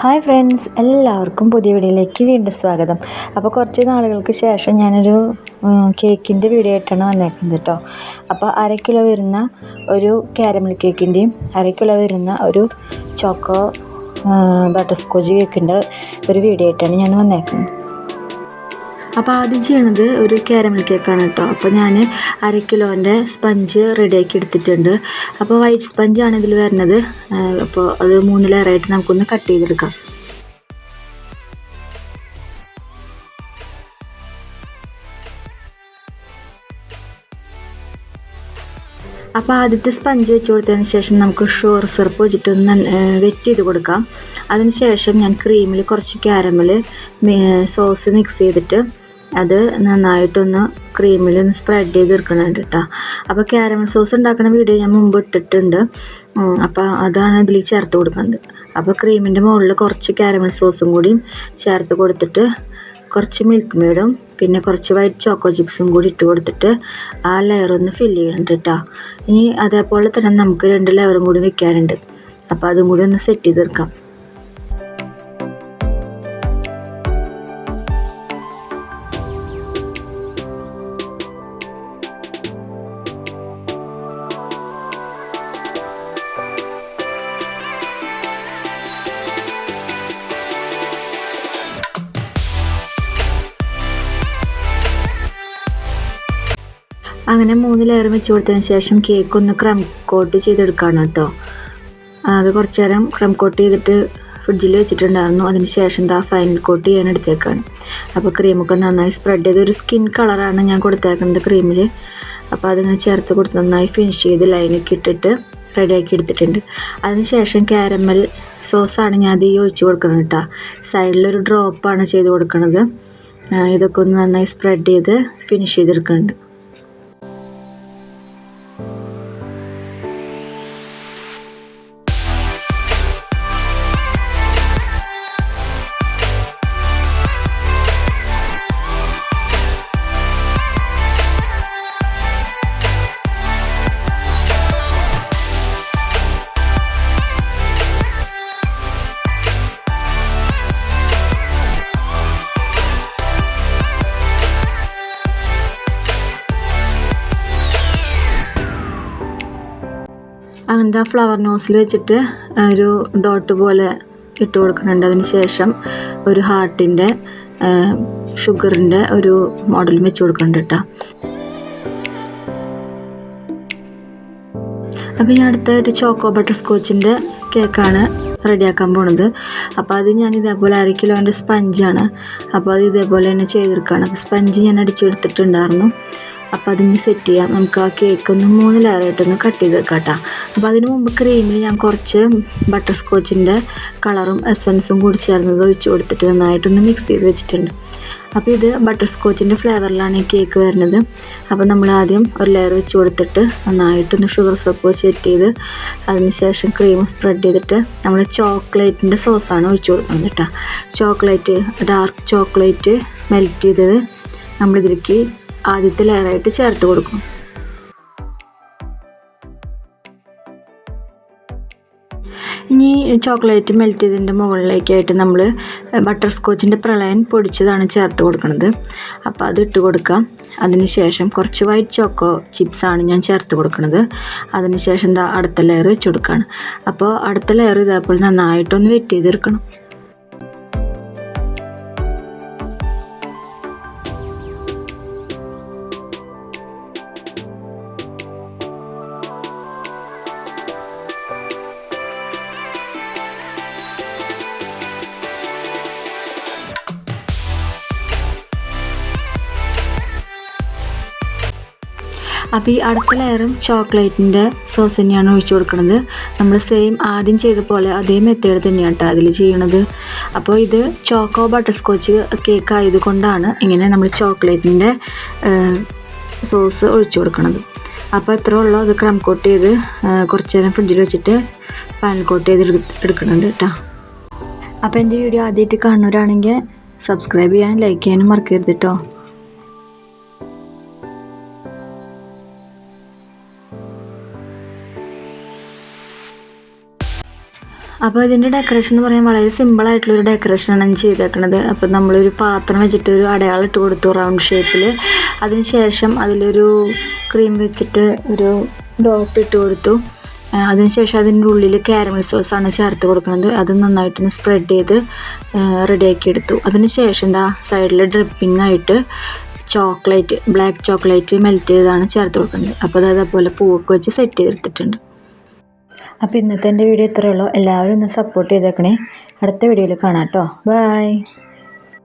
Hi friends എല്ലാവർക്കും പുതിയ വീഡിയോയിലേക്ക് വീണ്ടും സ്വാഗതം. അപ്പോൾ കുറച്ച് നാളുകൾക്ക് ശേഷം ഞാനൊരു കേക്കിന്റെ വീഡിയോ ആയിട്ടാണ് വന്നേക്കുന്നത് കേട്ടോ. അപ്പോൾ അര കിലോ വരുന്ന ഒരു കാരമൽ കേക്കിന്റെയും അര കിലോ വരുന്ന ഒരു ചോക്കോ ബട്ടർ സ്കോച്ച് കേക്കിന്റെ ഒരു വീഡിയോ ആയിട്ടാണ് ഞാൻ വന്നേക്കുന്നത്. അപ്പോൾ ആദ്യം ചെയ്യണത് ഒരു കാരമൽ കേക്കാണ് കേട്ടോ. അപ്പോൾ ഞാൻ അര കിലോന്റെ സ്പഞ്ച് റെഡിയാക്കി എടുത്തിട്ടുണ്ട്. അപ്പോൾ വൈറ്റ് സ്പഞ്ചാണ് ഇതിൽ വരുന്നത് അപ്പോൾ അത് മൂന്ന് ലെയറായിട്ട് നമുക്കൊന്ന് കട്ട് ചെയ്തെടുക്കാം. അപ്പോൾ ആദ്യത്തെ സ്പഞ്ച് വെച്ച് കൊടുത്തതിന് ശേഷം നമുക്ക് ഷുഗർ സിറപ്പ് വെച്ചിട്ടൊന്ന് വെറ്റ് ചെയ്ത് കൊടുക്കാം. അതിന് ശേഷം ഞാൻ ക്രീമിൽ കുറച്ച് ക്യാരമൽ സോസ് മിക്സ് ചെയ്തിട്ട് അത് നന്നായിട്ടൊന്ന് ക്രീമിൽ ഒന്ന് സ്പ്രെഡ് ചെയ്ത് എടുക്കണുണ്ട് കേട്ടോ അപ്പോൾ ക്യാരമൽ സോസ് ഉണ്ടാക്കുന്ന വീഡിയോ ഞാൻ മുമ്പ് ഇട്ടിട്ടുണ്ട്. അപ്പോൾ അതാണ് ഇതിൽ ചേർത്ത് കൊടുക്കുന്നത്. അപ്പോൾ ക്രീമിന്റെ മുകളിൽ കുറച്ച് ക്യാരമൽ സോസും കൂടിയും ചേർത്ത് കൊടുത്തിട്ട് കുറച്ച് മിൽക്ക് മെയ്ഡും പിന്നെ കുറച്ച് വൈറ്റ് ചോക്കോ ചിപ്സും കൂടി ഇട്ട് കൊടുത്തിട്ട് ആ ലെയർ ഒന്ന് ഫില്ല് ചെയ്യണം കേട്ടോ ഇനി അതേപോലെ തന്നെ നമുക്ക് രണ്ട് ലെയറും കൂടി വെക്കാനുണ്ട്. അപ്പോൾ അതും കൂടി ഒന്ന് സെറ്റ് ചെയ്ത് ചെയ്തെടുക്കാം. അങ്ങനെ മൂന്ന് ലെയർ വെച്ച് കൊടുത്തതിന് ശേഷം കേക്ക് ഒന്ന് ക്രം കോട്ട് ചെയ്തെടുക്കുകയാണ് കേട്ടോ. അത് കുറച്ച് നേരം ക്രം കോട്ട് ചെയ്തിട്ട് ഫ്രിഡ്ജിൽ വെച്ചിട്ടുണ്ടായിരുന്നു. അതിന് ശേഷം ദാ ഫൈനൽ കോട്ട് ചെയ്യാൻ എടുത്തേക്കാണ്. അപ്പോൾ ക്രീമൊക്കെ നന്നായി സ്പ്രെഡ് ചെയ്ത് ഒരു സ്കിൻ കളറാണ് ഞാൻ കൊടുത്തേക്കുന്നത് ക്രീമിൽ അപ്പോൾ അതിന് ചേർത്ത് കൊടുത്ത് നന്നായി ഫിനിഷ് ചെയ്ത് ലൈനൊക്കെ ഇട്ടിട്ട് റെഡിയാക്കി എടുത്തിട്ടുണ്ട്. അതിന് ശേഷം കാരമൽ സോസാണ് ഞാൻ അത് ഒഴിച്ച് കൊടുക്കുന്നത് കേട്ടോ. സൈഡിലൊരു ഡ്രോപ്പാണ് ചെയ്ത് കൊടുക്കുന്നത് ഇതൊക്കെ ഒന്ന് നന്നായി സ്പ്രെഡ് ചെയ്ത് ഫിനിഷ് ചെയ്തെടുക്കുന്നുണ്ട്. അങ്ങനത്തെ ആ ഫ്ലവർ നോസിൽ വെച്ചിട്ട് ഒരു ഡോട്ട് പോലെ ഇട്ട് കൊടുക്കുന്നുണ്ട്. അതിന് ശേഷം ഒരു ഹാർട്ടിന്റെ ഷുഗറിന്റെ ഒരു മോഡൽ വെച്ച് കൊടുക്കുന്നുണ്ട് കേട്ടോ അപ്പോൾ ഞാൻ അടുത്തായിട്ട് ചോക്കോ ബട്ടർ സ്കോച്ചിന്റെ കേക്കാണ് റെഡിയാക്കാൻ പോണത്. അപ്പോൾ അത് ഞാൻ ഇതേപോലെ അര കിലോന്റെ സ്പഞ്ചാണ് അപ്പോൾ അത് ഇതേപോലെ തന്നെ ചെയ്തെടുക്കുകയാണ് അപ്പോൾ സ്പഞ്ച് ഞാൻ അടിച്ചെടുത്തിട്ടുണ്ടായിരുന്നു. അപ്പോൾ അതിന് സെറ്റ് ചെയ്യാം. നമുക്ക് ആ കേക്ക് ഒന്ന് മൂന്ന് ലെയറായിട്ടൊന്ന് കട്ട് ചെയ്ത് കേട്ടോ അപ്പോൾ അതിന് മുമ്പ് ക്രീമിൽ ഞാൻ കുറച്ച് ബട്ടർ സ്കോച്ചിന്റെ കളറും എസൻസും കൂടി ചേർന്നത് ഒഴിച്ച് കൊടുത്തിട്ട് നന്നായിട്ടൊന്ന് മിക്സ് ചെയ്ത് വെച്ചിട്ടുണ്ട്. അപ്പോൾ ഇത് ബട്ടർ സ്കോച്ചിന്റെ ഫ്ലേവറിലാണ് ഈ കേക്ക് വരുന്നത്. അപ്പോൾ നമ്മൾ ആദ്യം ഒരു ലെയർ വെച്ച് കൊടുത്തിട്ട് നന്നായിട്ടൊന്ന് ഷുഗർ സിറപ്പ് സെറ്റ് ചെയ്ത് അതിന് ശേഷം ക്രീം സ്പ്രെഡ് ചെയ്തിട്ട് നമ്മൾ ചോക്ലേറ്റിന്റെ സോസാണ് ഒഴിച്ച് കൊടുക്കുന്നത് കേട്ടോ. ചോക്ലേറ്റ് ഡാർക്ക് ചോക്ലേറ്റ് മെൽറ്റ് ചെയ്തത് നമ്മളിതിലേക്ക് ആദ്യത്തെ ലെയറായിട്ട് ചേർത്ത് കൊടുക്കും. ഇനി ചോക്ലേറ്റ് മെൽറ്റ് ചെയ്തതിന്റെ മുകളിലേക്കായിട്ട് നമ്മൾ ബട്ടർ സ്കോച്ചിന്റെ പ്രളയൻ പൊടിച്ചതാണ് ചേർത്ത് കൊടുക്കുന്നത് അപ്പോൾ അത് ഇട്ട് കൊടുക്കാം. അതിന് ശേഷം കുറച്ച് വൈറ്റ് ചോക്കോ ചിപ്സാണ് ഞാൻ ചേർത്ത് കൊടുക്കുന്നത് അതിനുശേഷം എന്താ അടുത്ത ലെയർ വെച്ച് കൊടുക്കുകയാണ് അപ്പോൾ അടുത്ത ലെയർ ഇതേപോലെ നന്നായിട്ടൊന്ന് വെറ്റ് ചെയ്തെടുക്കണം. അപ്പോൾ ഈ അടുത്ത ലെയറും ചോക്ലേറ്റിന്റെ സോസ് തന്നെയാണ് ഒഴിച്ചു കൊടുക്കുന്നത് നമ്മൾ സെയിം ആദ്യം ചെയ്ത പോലെ അതേ മെത്തേഡ് തന്നെയാണ് കേട്ടോ അതിൽ ചെയ്യണത്. അപ്പോൾ ഇത് ചോക്കോ ബട്ടർ സ്കോച്ച് കേക്ക് ആയതുകൊണ്ടാണ് ഇങ്ങനെ നമ്മൾ ചോക്ലേറ്റിന്റെ സോസ് ഒഴിച്ചു കൊടുക്കുന്നത് അപ്പോൾ എത്ര ഉള്ളൂ അത് ക്രം കോട്ട് ചെയ്ത് കുറച്ച് നേരം ഫ്രിഡ്ജിൽ വെച്ചിട്ട് പാനൽ കോട്ട് ചെയ്ത് എടു- എടുക്കുന്നുണ്ട് കേട്ടോ അപ്പോൾ എന്റെ വീഡിയോ ആദ്യമായിട്ട് കാണുന്നവരാണെങ്കിൽ സബ്സ്ക്രൈബ് ചെയ്യാനും ലൈക്ക് ചെയ്യാനും മറക്കരുത് കേട്ടോ അപ്പോൾ ഇതിന്റെ ഡെക്കറേഷൻ എന്ന് പറയാൻ വളരെ സിമ്പിളായിട്ടുള്ളൊരു ഡെക്കറേഷനാണ് ഞാൻ ചെയ്തേക്കണത്. അപ്പോൾ നമ്മളൊരു പാത്രം വെച്ചിട്ട് ഒരു അടയാളം ഇട്ട് കൊടുത്തു റൗണ്ട് ഷേപ്പിൽ അതിന് ശേഷം അതിലൊരു ക്രീം വെച്ചിട്ട് ഒരു ഡോട്ട് ഇട്ട് കൊടുത്തു. അതിനുശേഷം അതിന്റെ ഉള്ളിൽ കാരമൽ സോസാണ് ചേർത്ത് കൊടുക്കുന്നത്. അത് നന്നായിട്ടൊന്ന് സ്പ്രെഡ് ചെയ്ത് റെഡിയാക്കി എടുത്തു. അതിനുശേഷം എന്താ സൈഡിൽ ഡ്രിപ്പിംഗ് ആയിട്ട് ചോക്ലേറ്റ് ബ്ലാക്ക് ചോക്ലേറ്റ് മെൽറ്റ് ചെയ്താണ് ചേർത്ത് കൊടുക്കുന്നത്. അപ്പോൾ അത് അതേപോലെ പൂവൊക്കെ വെച്ച് സെറ്റ് ചെയ്തെടുത്തിട്ടുണ്ട്. അപ്പോൾ ഇന്നത്തെ എന്റെ വീഡിയോ ഇത്രയേ ഉള്ളൂ. എല്ലാവരും ഒന്ന് സപ്പോർട്ട് ചെയ്തേക്കണേ. അടുത്ത വീഡിയോയിൽ കാണാം കേട്ടോ. ബൈ